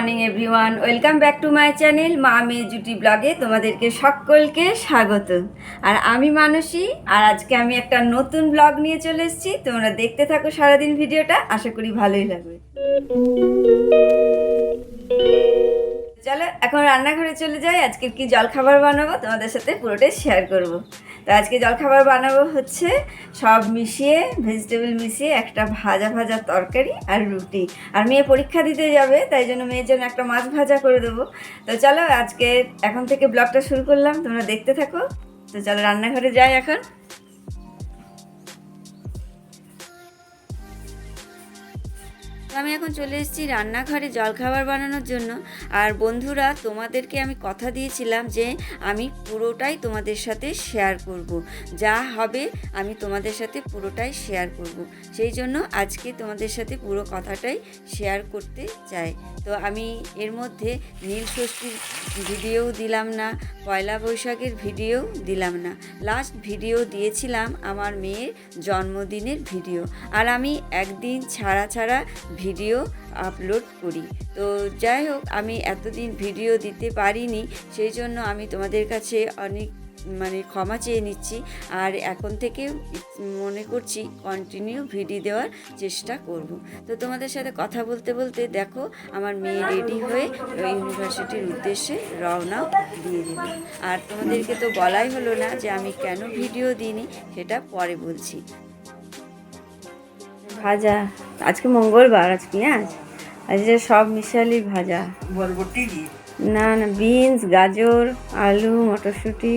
Morning everyone, welcome back to my channel, মা মেয়ে জুটি ব্লগে তোমাদেরকে সকলকে স্বাগত। আর আমি মানসী, আর আজকে আমি একটা নতুন ব্লগ নিয়ে চলে এসেছি। তোমরা দেখতে থাকো সারাদিন ভিডিওটা, আশা করি ভালোই লাগবে। চলো, এখন রান্নাঘরে চলে যাই আজকে কি জলখাবার বানাবো তোমাদের সাথে পুরোটাই শেয়ার করব। তো আজকে জলখাবার বানাবো হচ্ছে সব মিশিয়ে ভেজিটেবল মিশিয়ে একটা ভাজা ভাজা তরকারি আর রুটি। আর মেয়ে পরীক্ষা দিতে যাবে, তাই জন্য মেয়ের জন্য একটা মাছ ভাজা করে দেবো। তো চলো আজকে এখন থেকে ব্লগটা শুরু করলাম, তোমরা দেখতে থাকো। তো চলো রান্নাঘরে যাই এখন। আমি এখন চলে এসেছি রান্নাঘরে জলখাবার বানানোর জন্য আর বন্ধুরা, তোমাদেরকে আমি কথা দিয়েছিলাম যে আমি পুরোটাই তোমাদের সাথে শেয়ার করব। যা হবে আমি তোমাদের সাথে পুরোটাই শেয়ার করব। সেই জন্য আজকে তোমাদের সাথে পুরো কথাটাই শেয়ার করতে চাই তো আমি এর মধ্যে নীল ষষ্ঠীর ভিডিও দিলাম না, পয়লা বৈশাখের ভিডিও দিলাম না লাস্ট ভিডিও দিয়েছিলাম আমার মেয়ের জন্মদিনের ভিডিও আর আমি একদিন ছাড়া ছাড়া ভিডিও আপলোড করি। তো যাই হোক, আমি এতদিন ভিডিও দিতে পারিনি, সেই জন্য আমি তোমাদের কাছে অনেক মানে ক্ষমা চেয়ে নিচ্ছি আর এখন থেকে মনে করছি কন্টিনিউ ভিডিও দেওয়ার চেষ্টা করব। তো তোমাদের সাথে কথা বলতে বলতে দেখো, আমার মেয়ে রেডি হয়ে ইউনিভার্সিটির উদ্দেশ্যে রওনা দিয়ে দিল। আর তোমাদেরকে তো বলাই হলো না যে আমি কেন ভিডিও দিইনি, সেটা পরে বলছি। ভাজা। আজকে মঙ্গলবার আজ পেঁয়াজ আজকে সব মিশালি ভাজা। বরবটি না না বিনস গাজর আলু মটরশুঁটি।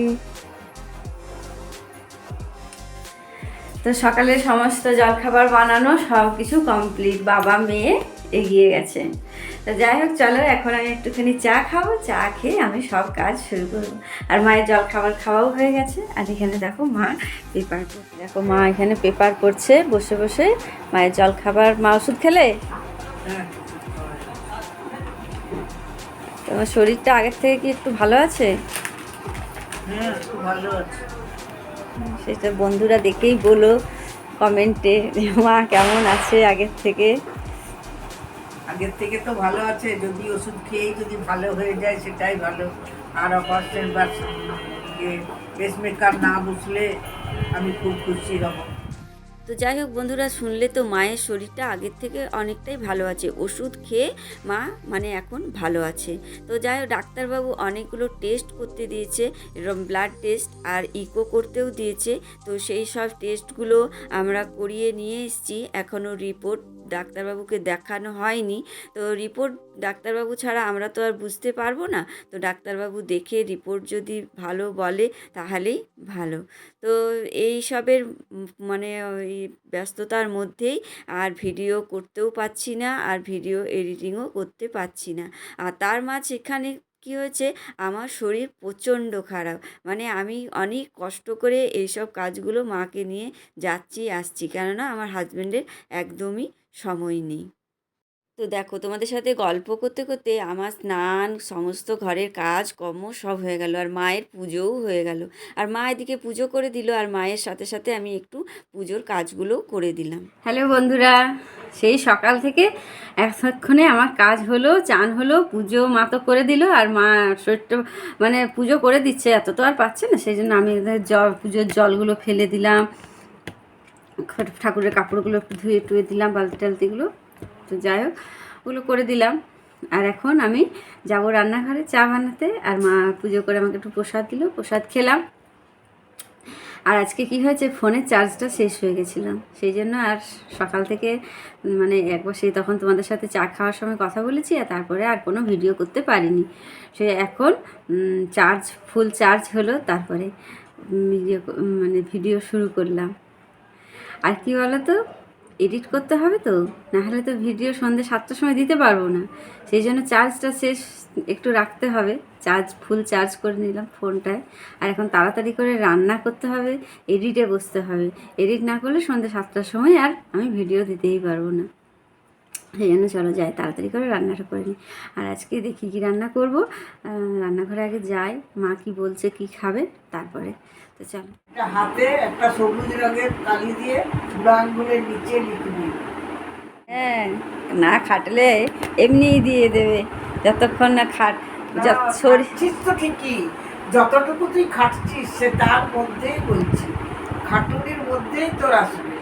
তো সকালে সমস্ত জলখাবার বানানো সব কিছু কমপ্লিট বাবা মেয়ে এগিয়ে গেছে। তো যাই হোক চলো এখন আমি একটুখানি চা খাব। চা খেয়ে আমি সব কাজ শুরু করব। আর মায়ের জল খাবার খাওয়াও হয়ে গেছে। আর এখানে দেখো মা পেপার করছে। দেখো মা এখানে পেপার করছে বসে বসে। মায়ের জল খাবার মা ওষুধ খেলে? তোমার শরীরটা আগের থেকে কি একটু ভালো আছে? হ্যাঁ ভালো আছে। সেটা বন্ধুরা দেখেই বলো কমেন্টে। মা কেমন আছে আগের থেকে? আগের থেকে তো ভালো আছে, যদি ওষুধ খেয়েই যদি ভালো হয়ে যায় সেটাই ভালো। আর অপারেশন বা পেসমেকার না বসলে আমি খুব খুশি হব। তো যাই হোক বন্ধুরা, শুনলে তো মায়ের শরীরটা আগের থেকে অনেকটাই ভালো আছে। ওষুধ খেয়ে মা মানে এখন ভালো আছে। তো যাই হোক, ডাক্তারবাবু অনেকগুলো টেস্ট করতে দিয়েছে, এরকম ব্লাড টেস্ট আর ইকো করতেও দিয়েছে। তো সেই সব টেস্টগুলো আমরা করিয়ে নিয়ে এসেছি। এখনও রিপোর্ট ডাক্তারবাবুকে দেখানো হয়নি। তো রিপোর্ট ডাক্তারবাবু ছাড়া আমরা তো আর বুঝতে পারব না। তো ডাক্তারবাবু দেখে রিপোর্ট যদি ভালো বলে তাহলেই ভালো। তো এই সবের মানে ওই ব্যস্ততার মধ্যেই আর ভিডিও করতেও পাচ্ছি না, আর ভিডিও এডিটিংও করতে পারছি না। আর তার মাঝখানে কি হয়েছে? আমার শরীর প্রচণ্ড খারাপ। মানে আমি অনেক কষ্ট করে এইসব কাজগুলো মাকে নিয়ে যাচ্ছি, আসছি। কেননা আমার হাজব্যান্ডের একদমই সময় নেই। তো দেখো, তোমাদের সাথে গল্প করতে করতে আমার স্নান, সমস্ত ঘরের কাজ, কর্ম সব হয়ে গেল আর মায়ের পুজোও হয়ে গেল। আর মা এদিকে পুজো করে দিল আর মায়ের সাথে সাথে আমি একটু পুজোর কাজগুলোও করে দিলাম। হ্যালো বন্ধুরা, সেই সকাল থেকে এতক্ষণে আমার কাজ হলো, চান হলো, পুজো মা তো করে দিল আর মা শরীরটা মানে পুজো করে দিচ্ছে, এত তো আর পাচ্ছে না। সেই জন্য আমি জল, পুজোর জলগুলো ফেলে দিলাম, ঠাকুরের কাপড়গুলো একটু ধুয়ে টুয়ে দিলাম বালতি টালতিগুলো তো যাই হোক, ওগুলো করে দিলাম। আর এখন আমি যাব রান্নাঘরে চা বানাতে, আর মা পুজো করে আমাকে একটু প্রসাদ দিল, প্রসাদ খেলাম। আর আজকে কি হয়েছে ফোনের চার্জটা শেষ হয়ে গেছিলাম সেই জন্য আর সকাল থেকে মানে একবার সেই তখন তোমাদের সাথে চা খাওয়ার সময় কথা বলেছি, আর তারপরে আর কোনো ভিডিও করতে পারিনি। সে এখন চার্জ, ফুল চার্জ হলো, তারপরে ভিডিও মানে ভিডিও শুরু করলাম। আর কি বলো তো এডিট করতে হবে তো, নাহলে তো ভিডিও সন্ধ্যে সাতটার সময় দিতে পারব না। সেই জন্য চার্জটা শেষ, একটু রাখতে হবে। চার্জ, ফুল চার্জ করে নিলাম ফোনটায়। আর এখন তাড়াতাড়ি করে রান্না করতে হবে, এডিটে বসতে হবে। এডিট না করলে সন্ধ্যে সাতটার সময় আর আমি ভিডিও দিতেই পারব না। সেই জন্য চলো যাই, তাড়াতাড়ি করে রান্নাটা করে নিই। আর আজকে দেখি কি রান্না করব। রান্নাঘরে আগে যাই, মা কি বলছে, কি খাবে, তারপরে। তো চলো। হাতে একটা সবুজ রঙের কালি দিয়ে বুড়ো আঙ্গুলের নিচে লিখবি। হ্যাঁ না খাটলে এমনিই দিয়ে দেবে। যতক্ষণ না খাট যত শরীর তো ঠিকই। যতটুকু তুই খাটছিস সে তার মধ্যেই বলছি। খাটুনির মধ্যেই তোর আসবে।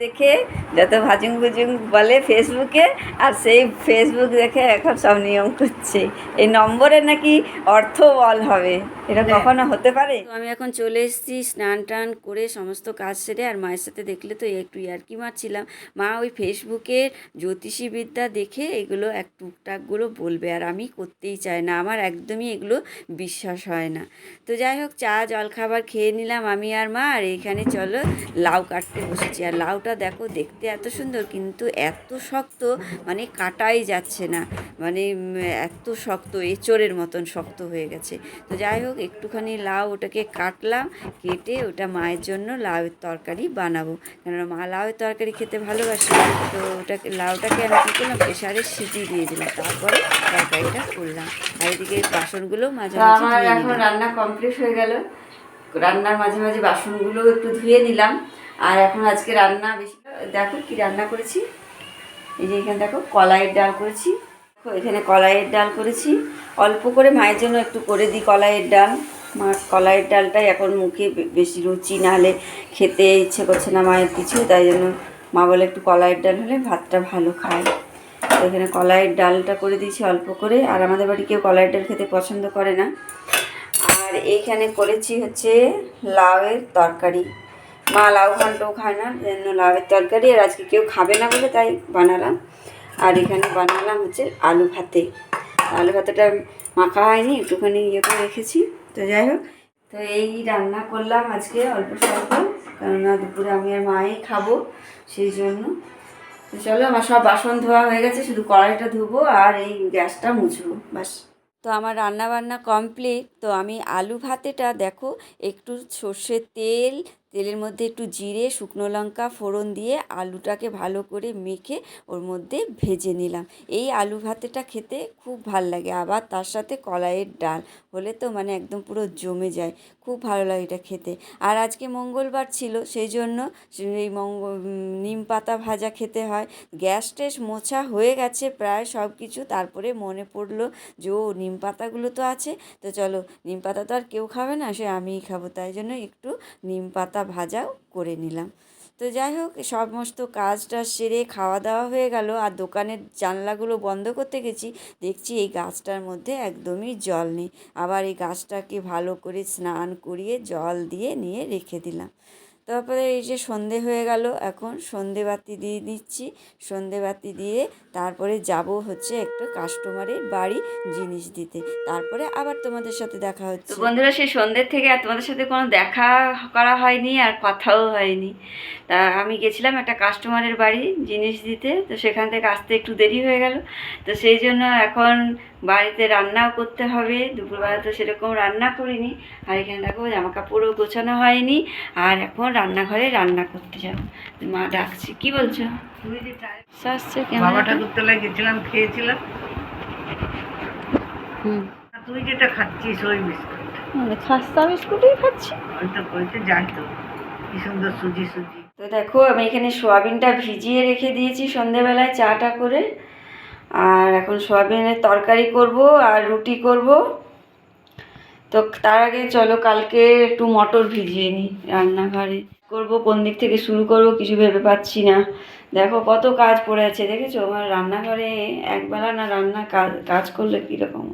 দেখে যত ভাজুং ভুজুং বলে ফেসবুকে আর সেই ফেসবুক দেখে এখন সব নিয়ম করছে। এই নম্বরে নাকি অর্থ বল হবে এটা হ্যাঁ। কখনো হতে পারে? তো আমি এখন চলে এসেছি স্নান টান করে সমস্ত কাজ সেরে আর মায়ের সাথে দেখলে তো একটু ইয়ার্কি মারছিলাম। মা ওই ফেসবুকের জ্যোতিষী বিদ্যা দেখে এগুলো এক টুকটাকগুলো বলবে আর আমি করতেই চাই না আমার একদমই এগুলো বিশ্বাস হয় না। তো যাই হোক চা জলখাবার খেয়ে নিলাম আমি আর মা আর এইখানে চলো লাউ কাটতে বসেছি। আর লাউটা দেখো দেখতে এত সুন্দর কিন্তু এত শক্ত মানে কাটাই যাচ্ছে না। মানে এত শক্ত এঁচড়ের মতন শক্ত হয়ে গেছে। তো যাই হোক একটুখানি লাউ ওটাকে কাটলাম কেটে ওটা মায়ের জন্য লাউয়ের তরকারি বানাবো। কেননা মা লাউয়ের তরকারি খেতে ভালোবাসে তো ওটাকে লাউটাকে আমি কী করলাম প্রেশারে সিটি দিয়ে দিলাম তারপরে তরকারিটা করলাম। আর এদিকে বাসনগুলো মাঝে মাঝে আমার এখন রান্না কমপ্লিট হয়ে গেল। রান্নার মাঝে মাঝে বাসনগুলো একটু ধুয়ে নিলাম। আর এখন আজকে রান্না বেশি, দেখো কি রান্না করেছি। এই যে এখানে দেখো কলাইয়ের ডাল করেছি। এখানে কলাইয়ের ডাল করেছি। অল্প করে মায়ের জন্য একটু করে দিই কলাইয়ের ডাল। মা, কলাইয়ের ডালটাই এখন মুখে বেশি রুচি না হলে খেতে ইচ্ছে করছে না মায়ের কিছু তাই জন্য মা বলে একটু কলাইয়ের ডাল হলে ভাতটা ভালো খায়। তো এখানে কলাইয়ের ডালটা করে দিয়েছি অল্প করে। আর আমাদের বাড়ি কেউ কলাইয়ের ডাল খেতে পছন্দ করে না। আর এইখানে করেছি হচ্ছে লাউয়ের তরকারি। মা লাউ ঘন্টও খায় না জন্য লাউয়ের তরকারি, আর আজকে কেউ খাবে না বলে তাই বানালাম। আর এখানে বানালাম হচ্ছে আলু ভাতে। আলু ভাতেটা মাখা হয়নি, একটুখানি ইয়ে করে রেখেছি। তো যাই হোক, তো এই রান্না করলাম আজকে অল্প স্বল্প, কেননা দুপুরে আমি আর মাই খাব সেই জন্য। তো চলো, আমার সব বাসন ধোয়া হয়ে গেছে, শুধু কড়াইটা ধুবো আর এই গ্যাসটা মুছবো, বাস। তো আমার রান্না বান্না কমপ্লিট। তো আমি আলু ভাতেটা দেখো, একটু সর্ষের তেল তেলের মধ্যে একটু জিরে, শুকনো লঙ্কা ফোড়ন দিয়ে আলুটাকে ভালো করে মেখে ওর মধ্যে ভেজে নিলাম। এই আলু ভাতেটা খেতে খুব ভালো লাগে। আবার তার সাথে কলাইয়ের ডাল হলে তো মানে একদম পুরো জমে যায়। খুব ভালো লাগে এটা খেতে। আর আজকে মঙ্গলবার ছিল, সেই জন্য এই মঙ্গ নিম পাতা ভাজা খেতে হয়। গ্যাস টেস মোছা হয়ে গেছে প্রায় সব কিছু তারপরে মনে পড়ল যে, ও নিম পাতাগুলো তো আছে। তো চলো, নিম পাতা তো আর কেউ খাবে না, সে আমিই খাব। তাই জন্য একটু নিম পাতা ভাজাও করে নিলাম। তো যাই হোক, সমস্ত কাজটা সেরে খাওয়া দাওয়া হয়ে গেল। আর দোকানের জানলাগুলো বন্ধ করতে গেছি। দেখছি এই গাছটার মধ্যে একদমই জল নেই। আবার এই গাছটাকে ভালো করে স্নান করিয়ে জল দিয়ে নিয়ে রেখে দিলাম। তারপরে এই যে সন্ধে হয়ে গেল, এখন সন্ধে বাতি দিয়ে দিচ্ছি। সন্ধে বাতি দিয়ে তারপরে যাব হচ্ছে একটা কাস্টমারের বাড়ি জিনিস দিতে। তারপরে আবার তোমাদের সাথে দেখা হচ্ছে। বন্ধুরা, সেই সন্ধ্যের থেকে আর তোমাদের সাথে কোনো দেখা করা হয়নি আর কথাও হয়নি। তা আমি গেছিলাম একটা কাস্টমারের বাড়ি জিনিস দিতে, তো সেখান থেকে আসতে একটু দেরি হয়ে গেল। তো সেই জন্য এখন বাড়িতে রান্নাও করতে হবে। দুপুরবেলা তো সেরকম রান্না করিনি। আর এখানে দেখো জামা কাপড়ও গোছানো হয়নি। আর এখন রান্নাঘরে রান্না করতে যাব। মা ডাকছে কি বলছো? গেছিলাম খেয়েছিলাম। হুম। তুই যেটা খাচ্ছিস ওই বিস্কুট। খাস্তা বিস্কুটই খাচ্ছি। ওই তো ওই তো। যাই কি সুন্দর সুজি সুজি। তো দেখো আমি এখানে সোয়াবিনটা ভিজিয়ে রেখে দিয়েছি সন্ধেবেলায় চাটা করে। আর এখন সোয়াবিনের তরকারি করব আর রুটি করব। তো তার আগে চলো কালকে একটু মটর ভিজিয়ে নিই রান্নাঘরে। করব কোন দিক থেকে শুরু করব কিছু ভেবে পাচ্ছি না। দেখো কত কাজ পড়ে আছে, দেখেছ? আমার রান্নাঘরে একবেলা না রান্না কাজ কাজ করলে কীরকম?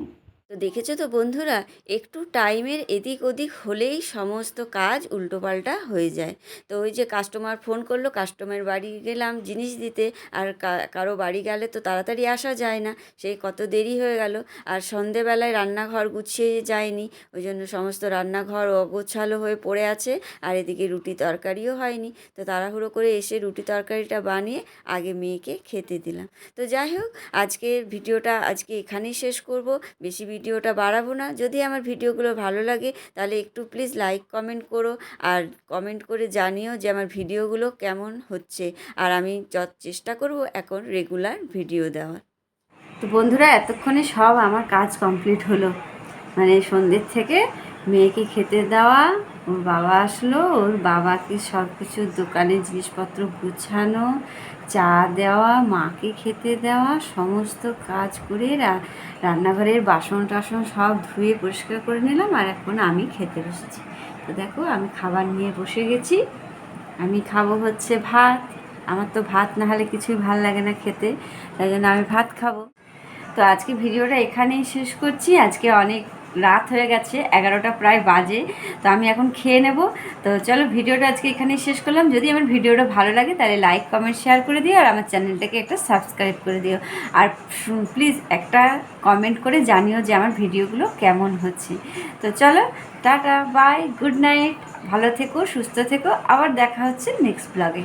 দেখেছ তো বন্ধুরা? একটু টাইমের এদিক ওদিক হলেই সমস্ত কাজ উল্টোপাল্টা হয়ে যায়। তো ওই যে কাস্টমার ফোন করল কাস্টমার বাড়ি গেলাম জিনিস দিতে, আর কারও বাড়ি গেলে তো তাড়াতাড়ি আসা যায় না, সেই কত দেরি হয়ে গেল। আর সন্ধেবেলায় রান্নাঘর গুছিয়ে যায়নি, ওই জন্য সমস্ত রান্নাঘর অগোছালো হয়ে পড়ে আছে, আর এদিকে রুটি তরকারিও হয়নি। তো তাড়াহুড়ো করে এসে রুটি তরকারিটা বানিয়ে আগে মেয়েকে খেতে দিলাম। তো যাই হোক, আজকের ভিডিওটা আজকে এখানেই শেষ করব। বেশি ভিডিওটা বাড়াবো না। যদি আমার ভিডিওগুলো ভালো লাগে, তাহলে একটু প্লিজ লাইক কমেন্ট করো। আর কমেন্ট করে জানিও যে আমার ভিডিওগুলো কেমন হচ্ছে। আর আমি যত চেষ্টা করব এখন রেগুলার ভিডিও দেওয়ার। তো বন্ধুরা, এতক্ষণে সব আমার কাজ কমপ্লিট হলো। মানে সন্ধ্যের থেকে মেয়েকে খেতে দেওয়া, ওর বাবা আসলো, ওর বাবাকে সব কিছু দোকানের জিনিসপত্র গুছানো চা দেওয়া, মাকে খেতে দেওয়া, সমস্ত কাজ করে রান্নাঘরের বাসন টাসন সব ধুয়ে পরিষ্কার করে নিলাম আর এখন আমি খেতে বসেছি। তো দেখো আমি খাবার নিয়ে বসে গেছি। আমি খাব হচ্ছে ভাত। আমার তো ভাত না হলে কিছুই ভালো লাগে না খেতে। তাই জন্য আমি ভাত খাব। তো আজকে ভিডিওটা এখানেই শেষ করছি। আজকে অনেক রাত হয়ে গেছে, এগারোটা প্রায় বাজে, তো আমি এখন খেয়ে নেব। তো চলো ভিডিওটা আজকে এখানেই শেষ করলাম। যদি আমার ভিডিওটা ভালো লাগে তাহলে লাইক, কমেন্ট, শেয়ার করে দিও আর আমার চ্যানেলটাকে একটা সাবস্ক্রাইব করে দিও। আর প্লিজ একটা কমেন্ট করে জানিও যে আমার ভিডিওগুলো কেমন হচ্ছে। তো চলো, টাটা, বাই, গুড নাইট, ভালো থেকো, সুস্থ থেকো। আবার দেখা হচ্ছে নেক্সট ব্লগে।